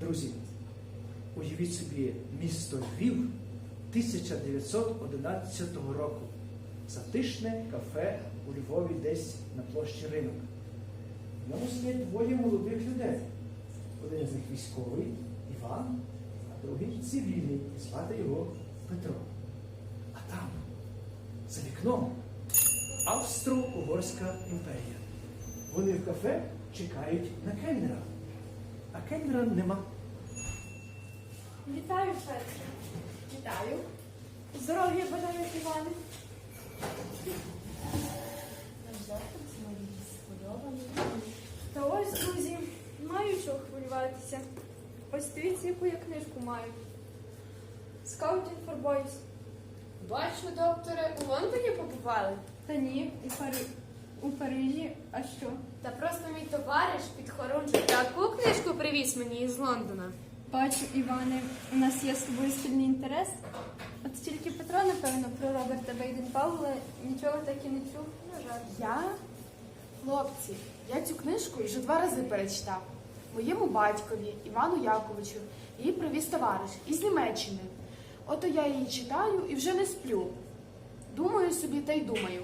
Друзі, уявіть собі місто Львів 1911 року. Затишне кафе у Львові десь на площі ринок. В ньому сидять двоє молодих людей. Один з них військовий Іван, а другий цивільний, звати його Петро. А там, за вікном, Австро-Угорська імперія. Вони в кафе чекають на кельнера. А кельнера нема. Вітаю, Петре. Вітаю. Здоров'я бажаю, Іване. Наш завтрак мені сподобаний. Та ось, друзі, маю чого хвилюватися. Ось дивіться, яку я книжку маю. Scouting for Boys. Бачу, докторе, у Лондоні побували. Та ні, у, Пари... у Парижі. А що? Та просто мій товариш під хорунжу таку привіз мені із Лондона. Бачу, Іване, у нас є з тобою спільний інтерес. От тільки Петро, напевно, про Роберта Бейден Паула нічого так і не чув. На жаль. Я? Хлопці, я цю книжку вже два рази перечитав. Моєму батькові, Івану Яковичу, її привіз товариш із Німеччини. Ото я її читаю і вже не сплю. Думаю собі та й думаю.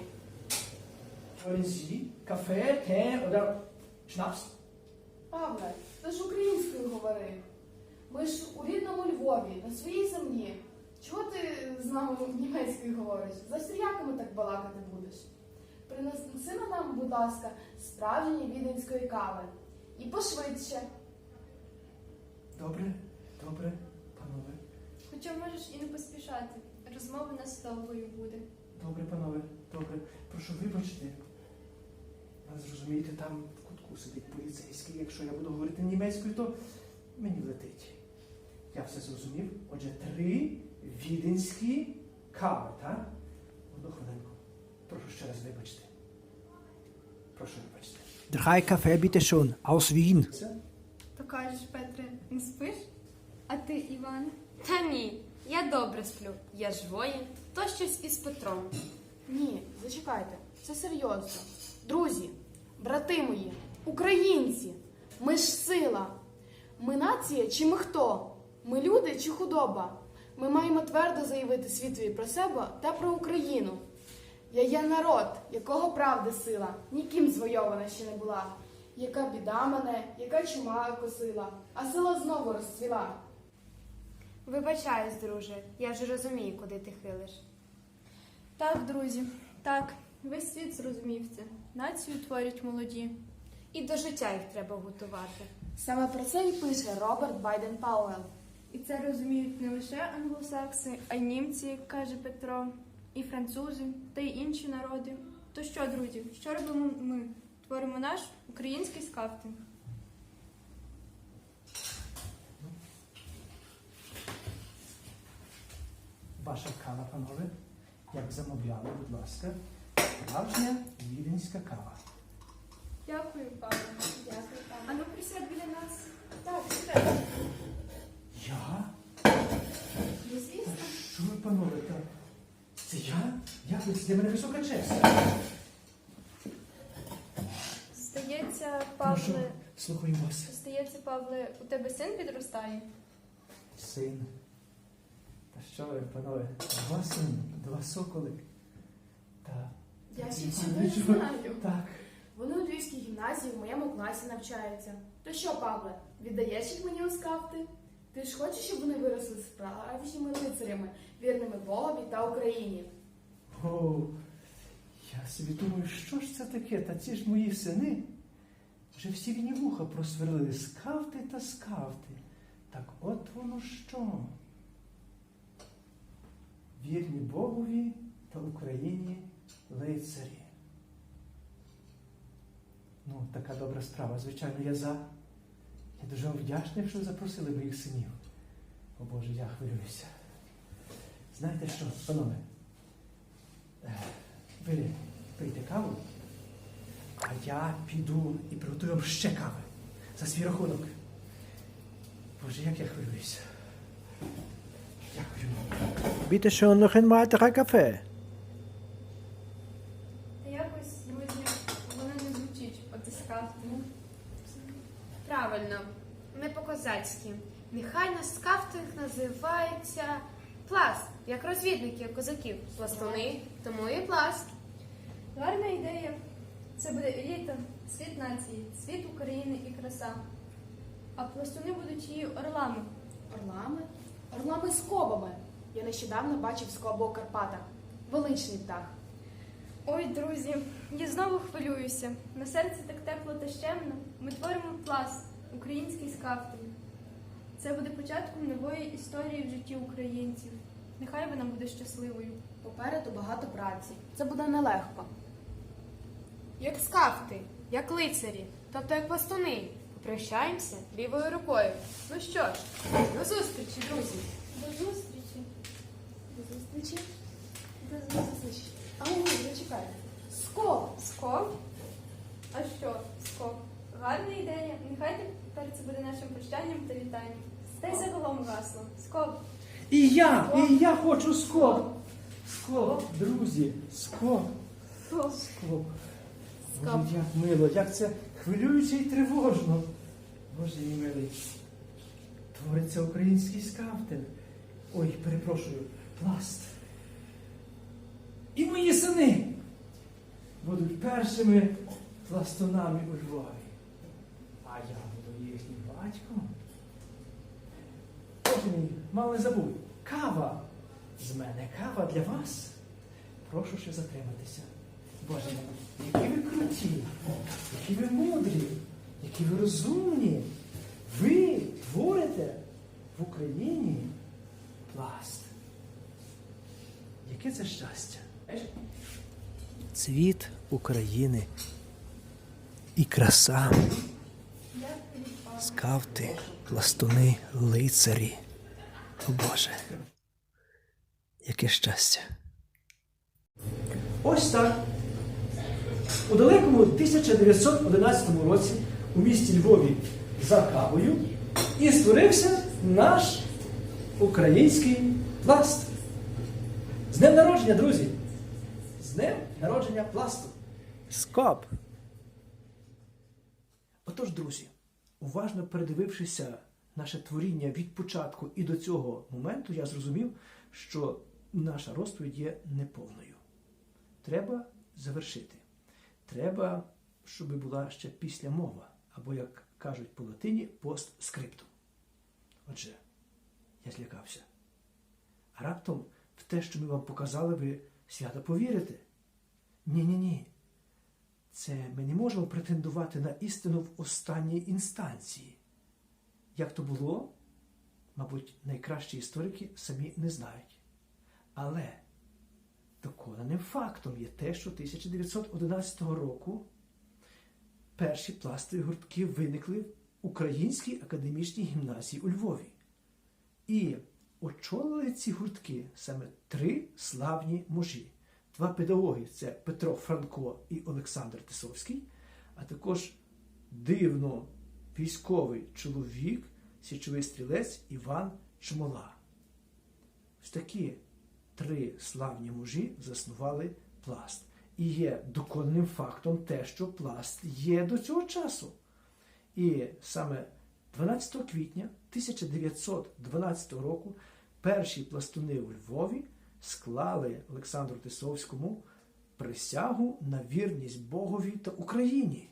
Wollen Sie Kaffee, Tee oder Schnaps? Павле, ти ж українською говори. Ми ж у рідному Львові, на своїй землі. Чого ти з нами німецькою говориш? За австріяками так балакати будеш. Принеси на нам, будь ласка, справжньої віденської кави. І пошвидше. Добре, добре, панове. Хоча можеш і не поспішати. Розмова нас довгою буде. Добре, панове, добре. Прошу вибачте. Ви зрозумієте, там в сидить поліцейський. Якщо я буду говорити німецькою, то мені влетить. Я все зрозумів. Отже, три віденські кави, так? Одну хвилинку. Прошу ще раз вибачте. Прошу вибачте. Drei Kaffee bitte schon, aus Wien. Це? То кажеш, Петре, не спиш? А ти, Іване? Та ні, я добре сплю. Я ж воїн, то щось із Петром. Ні, зачекайте, це серйозно. Друзі, брати мої, українці, ми ж сила. Ми нація чи ми хто? Ми люди чи худоба? Ми маємо твердо заявити світові про себе та про Україну. Я є народ, якого правди сила, ніким звойована ще не була. Яка біда мене, яка чума косила, а сила знову розцвіла. Вибачаюсь, друже, я вже розумію, куди ти хилиш. Так, друзі, так, весь світ зрозумів це. Націю творять молоді. І до життя їх треба готувати. Саме про це і пише Роберт Байден Пауелл. І це розуміють не лише англосакси, а й німці, каже Петро, і французи, та й інші народи. То що, друзі, що робимо ми? Творимо наш український скафтинг. Ваша кава, панове. Як замовляли, будь ласка. Справжня віденська кава. Дякую, Павло. Дякую, пане. А ну присядь біля нас. Так, сідай. Я? Ну, звісно. Що ви, панове, та це я? Ви? Це для мене висока честь. Здається, Прошу, Павле, слухаю вас. здається, Павле, у тебе син підростає. Син. Та що ви, панове? Два сини, два соколи. Та. Я ще цього не знаю. Так. Вони у Львівській гімназії в моєму класі навчаються. То що, Павле, віддаєш їх мені у скафти? Ти ж хочеш, щоб вони виросли справжніми лицарями, вірними Богові та Україні? О, я собі думаю, що ж це таке? Та ці ж мої сини вже всі віні вуха просверлили скавти та скавти. Так от воно що? Вірні Богові та Україні лицарі. Ну, така добра справа. Звичайно, я за. Я дуже вам вдячний, що ви запросили моїх синів. О Боже, я хвилююся. Знаєте що, панове? Е, Ви пийте каву, а я піду і приготую вам ще кави за свій рахунок. Боже, як я хвилююся. Дякую. Bitte schon noch ein weiterer Kaffee. Та якось, скафтинг. Правильно. не по-козацьки. Нехай наш скафтинг називається пласт, як розвідників козаків. Пластуни, тому і пласт. Гарна ідея. Це буде еліта, світ нації, світ України і краса. А пластуни будуть її орлами. Орлами? Орлами з скобами. Я нещодавно бачив скобу у Карпатах. Величний птах. Ой, друзі, я знову хвилююся. На серці так тепло та щемно. Ми творимо пласт, український скафтинг. Це буде початком нової історії в житті українців. Нехай вона буде щасливою. Попереду багато праці. Це буде нелегко. Як скафти, як лицарі, тобто як пластуни. Попрощаємося лівою рукою. Ну що ж, до зустрічі, друзі! До зустрічі! До зустрічі. До зустрічі. А ні, зачекай. Скоб! Скоп? А що, скоп? Гарна ідея. Нехай тепер це буде нашим прощанням та вітанням. Та й загалом гасло. Скоп. І я, і я хочу скоп. Скоп, друзі, скоп. Скоп. Скоп. Скоп. Боже, як мило, як це хвилююче і тривожно. Боже мій милий. Твориться український скафтинг. Ой, перепрошую, пласт. Мої сини будуть першими пластунами у Львові. А я буду їхнім батьком. Боже мій, мало не забудь. Кава. З мене кава для вас. Прошу ще затриматися. Боже які ви круті, які ви мудрі, які ви розумні. Ви творите в Україні пласт. Яке це щастя? Цвіт України і краса, скавти, пластуни, лицарі. О Боже, яке щастя! Ось так. У далекому 1911 році у місті Львові за кавою і створився наш український пласт. З днем народження, друзі! З днем народження пласту! Скоп! Отож, друзі, уважно передивившися наше творіння від початку і до цього моменту, я зрозумів, що наша розповідь є неповною. Треба завершити. Треба, щоб була ще після мова, або, як кажуть по латині, постскриптум. Отже, я злякався. А раптом в те, що ми вам показали, ви свято повірите? Ні-ні-ні. Це ми не можемо претендувати на істину в останній інстанції. Як то було, мабуть, найкращі історики самі не знають. Але доконаним фактом є те, що 1911 року перші пластові гуртки виникли в Українській академічній гімназії у Львові. І очолили ці гуртки саме три славні мужі. Два педагоги це Петро Франко і Олександр Тисовський, а також дивно військовий чоловік, січовий стрілець Іван Чмола. Ось такі три славні мужі заснували пласт. І є доконним фактом те, що пласт є до цього часу. І саме 12 квітня 1912 року перші пластуни у Львові склали Олександру Тисовському присягу на вірність Богові та Україні.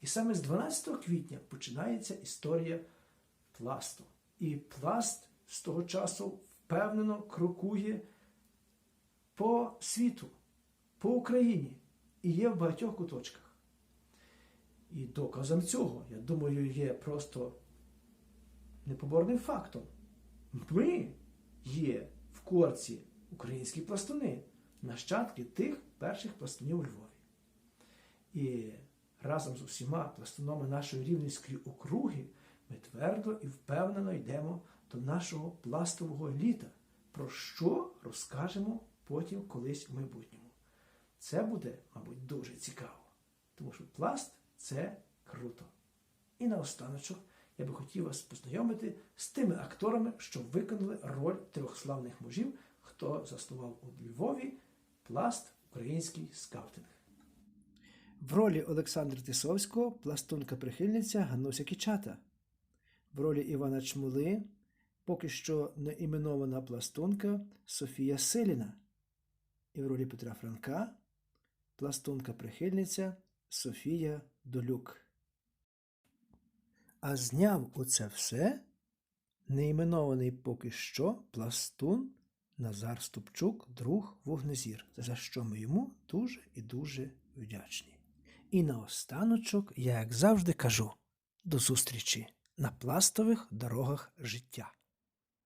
І саме з 12 квітня починається історія пласту. І пласт з того часу впевнено крокує по світу, по Україні і є в багатьох куточках. І доказом цього, я думаю, є просто непоборним фактом. Ми є в корці українські пластуни, нащадки тих перших пластунів у Львові. І разом з усіма пластунами нашої рівненської округи ми твердо і впевнено йдемо до нашого пластового літа, про що розкажемо потім колись в майбутньому. Це буде, мабуть, дуже цікаво, тому що пласт це круто. І наостаночок я би хотів вас познайомити з тими акторами, що виконали роль трьох славних мужів, хто заснував у Львові пласт український скаутинг. В ролі Олександра Тисовського пластунка-прихильниця Гануся Кічата. В ролі Івана Чмули поки що не іменована пластунка Софія Силіна. І в ролі Петра Франка пластунка-прихильниця Софія Долюк. А зняв оце все неіменований поки що пластун Назар Ступчук, друг Вогнезір, за що ми йому дуже і дуже вдячні. І наостаночок, я як завжди кажу, до зустрічі на пластових дорогах життя.